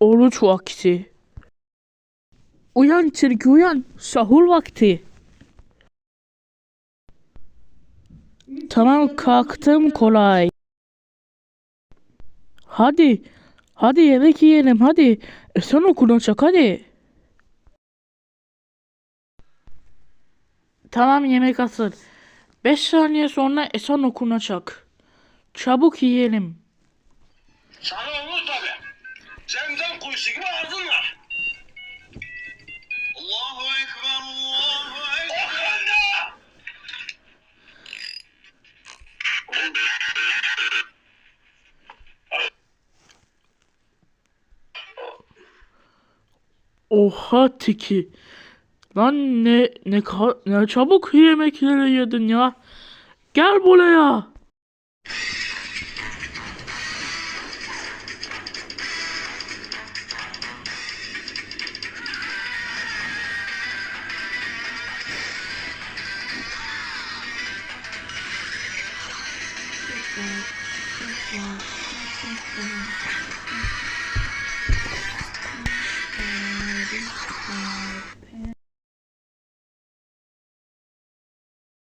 Oruç vakti. Uyan tilki uyan. Sahur vakti. Tamam kalktım kolay. Hadi. Hadi yemek yiyelim hadi. Ezan okunacak hadi. Tamam yemek hazır. 5 saniye sonra ezan okunacak. Çabuk yiyelim. Sana olur tabi. Zemzem kuyusu gibi ağzın var. Allahu Ekber, Allahu Ekber. Okundu! Oha tiki. Lan ne ne ne çabuk yemekleri yedin ya. Gel buraya.